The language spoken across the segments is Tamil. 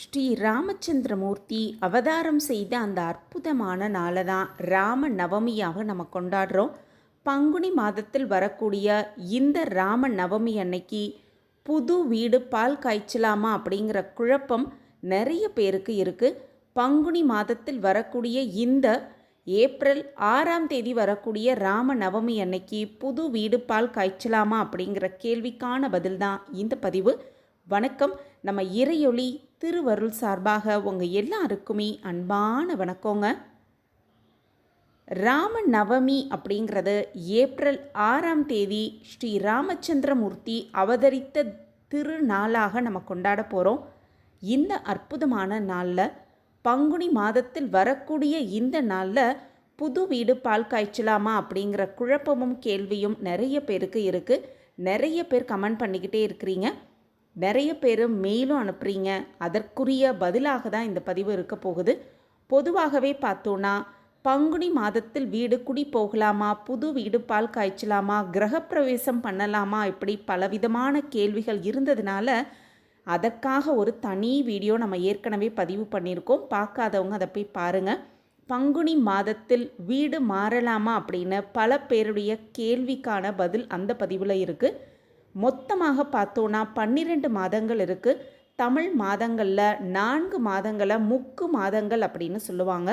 ஸ்ரீ ராமச்சந்திரமூர்த்தி அவதாரம் செய்த அந்த அற்புதமான நாளை தான் ராம நவமியாக நம்ம கொண்டாடுறோம். பங்குனி மாதத்தில் வரக்கூடிய இந்த ராம நவமி அன்னைக்கு புது வீடு பால் காய்ச்சலாமா அப்படிங்கிற குழப்பம் நிறைய பேருக்கு இருக்குது பங்குனி மாதத்தில் வரக்கூடிய இந்த ஏப்ரல் ஆறாம் தேதி வரக்கூடிய ராம நவமி அன்னைக்கு புது வீடு பால் காய்ச்சலாமா அப்படிங்கிற கேள்விக்கான பதில் தான் இந்த பதிவு. வணக்கம். நம்ம இறையொளி திருவருள் சார்பாக உங்கள் எல்லாருக்குமே அன்பான வணக்கங்க. ராம நவமி அப்படிங்கிறது ஏப்ரல் ஆறாம் தேதி ஸ்ரீ ராமச்சந்திரமூர்த்தி அவதரித்த திருநாளாக நம்ம கொண்டாட போகிறோம் இந்த அற்புதமான நாளில் பங்குனி மாதத்தில் வரக்கூடிய இந்த நாளில் புது வீடு பால் காய்ச்சலாமா அப்படிங்கிற குழப்பமும் கேள்வியும் நிறைய பேருக்கு இருக்குது நிறைய பேர் கமெண்ட் பண்ணிக்கிட்டே இருக்கிறீங்க. நிறைய பேர் மெயிலும் அனுப்புகிறீங்க அதற்குரிய பதிலாக தான் இந்த பதிவு இருக்க போகுது. பொதுவாகவே பார்த்தோன்னா பங்குனி மாதத்தில் வீடு குடி போகலாமா? புது வீடு பால் காய்ச்சலாமா? கிரகப்பிரவேசம் பண்ணலாமா? இப்படி பலவிதமான கேள்விகள் இருந்ததுனால அதற்காக ஒரு தனி வீடியோ நம்ம ஏற்கனவே பதிவு பண்ணியிருக்கோம். பார்க்காதவங்க அதை போய் பாருங்கள் பங்குனி மாதத்தில் வீடு மாறலாமா அப்படின்னு பல பேருடைய கேள்விக்கான பதில் அந்த பதிவில் இருக்குது மொத்தமாக பார்த்தோன்னா பன்னிரெண்டு மாதங்கள் இருக்குது தமிழ் மாதங்களில் நான்கு மாதங்களை முக்கு மாதங்கள் அப்படின்னு சொல்லுவாங்க.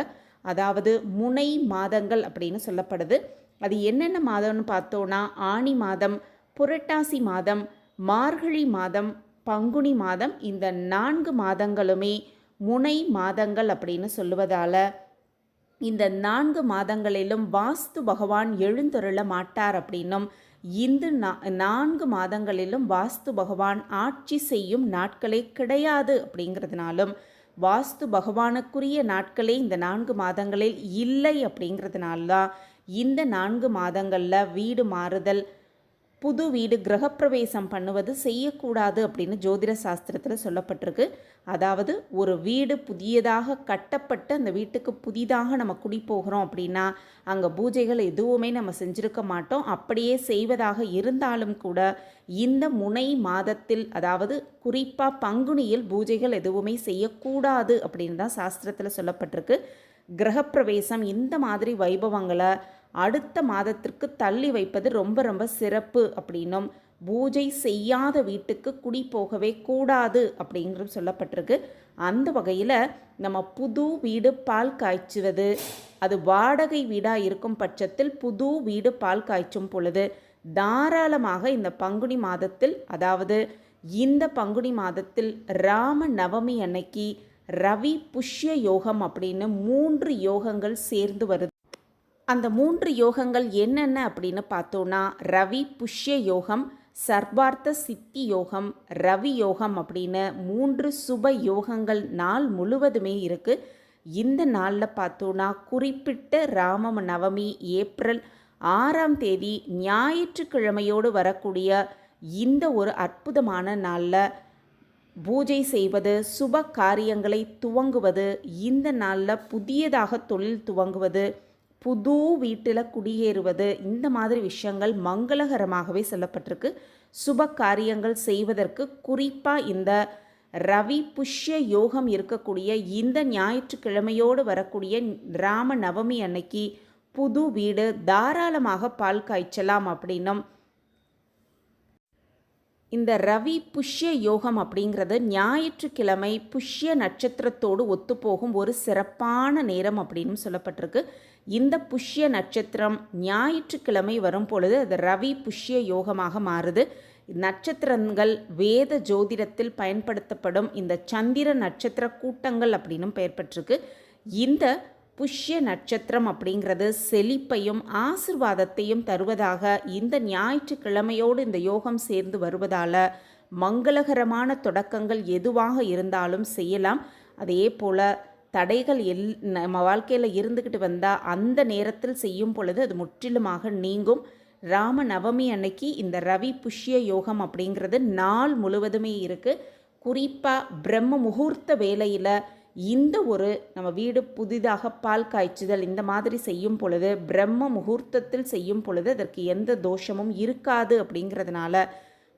அதாவது முனை மாதங்கள் அப்படின்னு சொல்லப்படுது. அது என்னென்ன மாதம்னு பார்த்தோன்னா ஆணி மாதம் புரட்டாசி மாதம் மார்கழி மாதம் பங்குனி மாதம். இந்த நான்கு மாதங்களுமே முனை மாதங்கள் அப்படின்னு சொல்லுவதால் இந்த நான்கு மாதங்களிலும் வாஸ்து பகவான் எழுந்தருள மாட்டார் அப்படின்னும் இந்து நான்கு மாதங்களிலும் வாஸ்து பகவான் ஆட்சி செய்யும் நாட்களே கிடையாது அப்படிங்கிறதுனாலும் வாஸ்து பகவானுக்குரிய நாட்களே இந்த நான்கு மாதங்களில் இல்லை அப்படிங்கிறதுனால தான் இந்த நான்கு மாதங்களில் வீடு மாறுதல் புது வீடு கிரகப்பிரவேசம் பண்ணுவது செய்யக்கூடாது அப்படின்னு ஜோதிட சாஸ்திரத்தில் சொல்லப்பட்டிருக்கு. அதாவது ஒரு வீடு புதியதாக கட்டப்பட்டு அந்த வீட்டுக்கு புதிதாக நம்ம குடி போகிறோம் அப்படின்னா அங்கே பூஜைகள் எதுவுமே நம்ம செஞ்சுருக்க மாட்டோம். அப்படியே செய்வதாக இருந்தாலும் கூட இந்த முனை மாதத்தில் அதாவது குறிப்பாக பங்குனியில் பூஜைகள் எதுவுமே செய்யக்கூடாது அப்படின்னு தான் சாஸ்திரத்தில் சொல்லப்பட்டிருக்கு. கிரகப்பிரவேசம் இந்த மாதிரி வைபவங்களை அடுத்த மாதத்திற்கு தள்ளி வைப்பது ரொம்ப ரொம்ப சிறப்பு அப்படின்னும். பூஜை செய்யாத வீட்டுக்கு குடி போகவே கூடாது அப்படிங்கிறது சொல்லப்பட்டிருக்கு. அந்த வகையில் நம்ம புது வீடு பால் காய்ச்சுவது அது வாடகை வீடாக இருக்கும் பட்சத்தில் புது வீடு பால் காய்ச்சும் பொழுது தாராளமாக இந்த பங்குனி மாதத்தில் அதாவது இந்த பங்குனி மாதத்தில் ராம நவமி அன்னைக்கு ரவி புஷ்ய யோகம் அப்படின்னு மூன்று யோகங்கள் சேர்ந்து வருது. அந்த மூன்று யோகங்கள் என்னென்ன அப்படின்னு பார்த்தோன்னா ரவி புஷ்ய யோகம் சர்வார்த்த சித்தி யோகம் ரவி யோகம் அப்படின்னு மூன்று சுப யோகங்கள் நாள் முழுவதுமே இருக்குது இந்த நாளில் பார்த்தோன்னா குறிப்பிட்ட ராம நவமி ஏப்ரல் ஆறாம் தேதி ஞாயிற்றுக்கிழமையோடு வரக்கூடிய இந்த ஒரு அற்புதமான நாளில் பூஜை செய்வது சுப காரியங்களை துவங்குவது இந்த நாளில் புதியதாக தொழில் துவங்குவது புது வீட்டில் குடியேறுவது. இந்த மாதிரி விஷயங்கள் மங்களகரமாகவே சொல்லப்பட்டிருக்கு. சுப காரியங்கள் செய்வதற்கு குறிப்பாக இந்த ரவி புஷ்ய யோகம் இருக்கக்கூடிய இந்த ஞாயிற்றுக்கிழமையோடு வரக்கூடிய ராம நவமி அன்னைக்கு புது வீடு தாராளமாக பால் காய்ச்சலாம் அப்படின்னும் இந்த ரவி புஷ்ய யோகம் அப்படிங்கிறது ஞாயிற்றுக்கிழமை புஷ்ய நட்சத்திரத்தோடு ஒத்துப்போகும் ஒரு சிறப்பான நேரம் அப்படின்னு சொல்லப்பட்டிருக்கு. இந்த புஷ்ய நட்சத்திரம் ஞாயிற்றுக்கிழமை வரும் பொழுது அது ரவி புஷ்ய யோகமாக மாறுது. நட்சத்திரங்கள் வேத ஜோதிடத்தில் பயன்படுத்தப்படும் இந்த சந்திர நட்சத்திர கூட்டங்கள் அப்படின்னும் பெயர் பெற்றிருக்கு. இந்த புஷ்ய நட்சத்திரம் அப்படிங்கிறது செழிப்பையும் ஆசிர்வாதத்தையும் தருவதாக இந்த ஞாயிற்றுக்கிழமையோடு இந்த யோகம் சேர்ந்து வருவதால் மங்களகரமான தொடக்கங்கள் எதுவாக இருந்தாலும் செய்யலாம். அதே போல் தடைகள் எல் நம்ம வாழ்க்கையில் இருந்துக்கிட்டு வந்தால் அந்த நேரத்தில் செய்யும் பொழுது அது முற்றிலுமாக நீங்கும். ராம நவமி அன்னைக்கு இந்த ரவி புஷ்ய யோகம் அப்படிங்கிறது நாள் முழுவதுமே இருக்குது குறிப்பாக பிரம்ம முகூர்த்த வேலையில் இந்த ஒரு நம்ம வீடு புதிதாக பால் காய்ச்சுதல் இந்த மாதிரி செய்யும் பொழுது பிரம்ம முகூர்த்தத்தில் செய்யும் பொழுது அதற்கு எந்த தோஷமும் இருக்காது அப்படிங்கிறதுனால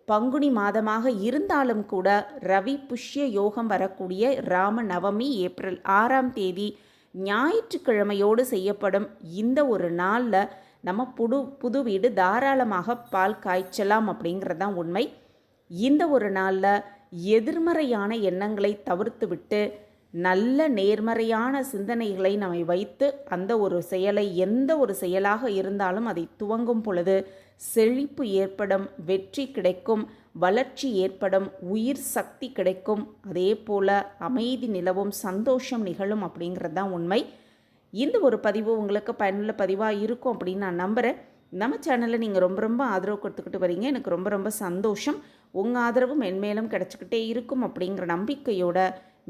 பங்குனி மாதமாக இருந்தாலும் கூட ரவி புஷ்ய யோகம் வரக்கூடிய ராம நவமி ஏப்ரல் ஆறாம் தேதி ஞாயிற்றுக்கிழமையோடு செய்யப்படும் இந்த ஒரு நாளில் நம்ம புது புது வீடு தாராளமாக பால் காய்ச்சலாம் அப்படிங்கிறது தான் உண்மை. இந்த ஒரு நாளில் எதிர்மறையான எண்ணங்களை தவிர்த்து விட்டு நல்ல நேர்மறையான சிந்தனைகளை நம்மை வைத்து அந்த ஒரு செயலை எந்த ஒரு செயலாக இருந்தாலும் அதை துவங்கும் பொழுது செழிப்பு ஏற்படும் வெற்றி கிடைக்கும் வளர்ச்சி ஏற்படும் உயிர் சக்தி கிடைக்கும். அதே போல் அமைதி நிலவும் சந்தோஷம் நிகழும் அப்படிங்கிறது தான் உண்மை. இந்த ஒரு பதிவு உங்களுக்கு பயனுள்ள பதிவாக இருக்கும் அப்படின்னு நான் நம்புகிறேன் நம்ம சேனலில் நீங்கள் ரொம்ப ரொம்ப ஆதரவு கொடுத்துக்கிட்டு வரீங்க. எனக்கு ரொம்ப ரொம்ப சந்தோஷம். உங்கள் ஆதரவும் மென்மேலும் கிடச்சிக்கிட்டே இருக்கும் அப்படிங்கிற நம்பிக்கையோட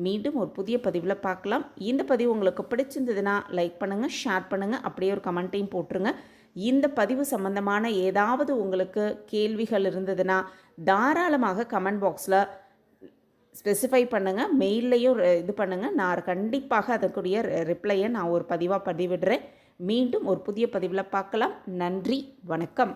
மீண்டும் ஒரு புதிய பதிவில் பார்க்கலாம். இந்த பதிவு உங்களுக்கு பிடிச்சிருந்ததுன்னா லைக் பண்ணுங்கள் ஷேர் பண்ணுங்கள் அப்படியே ஒரு கமெண்ட்டையும் போட்டுருங்க. இந்த பதிவு சம்பந்தமான ஏதாவது உங்களுக்கு கேள்விகள் இருந்ததுன்னா தாராளமாக கமெண்ட் பாக்ஸில் ஸ்பெசிஃபை பண்ணுங்கள் மெயில்லையும் இது பண்ணுங்கள் நான் கண்டிப்பாக அதற்குரிய ரிப்ளையை நான் ஒரு பதிவாக பதிவிடுறேன். மீண்டும் ஒரு புதிய பதிவில் பார்க்கலாம். நன்றி வணக்கம்.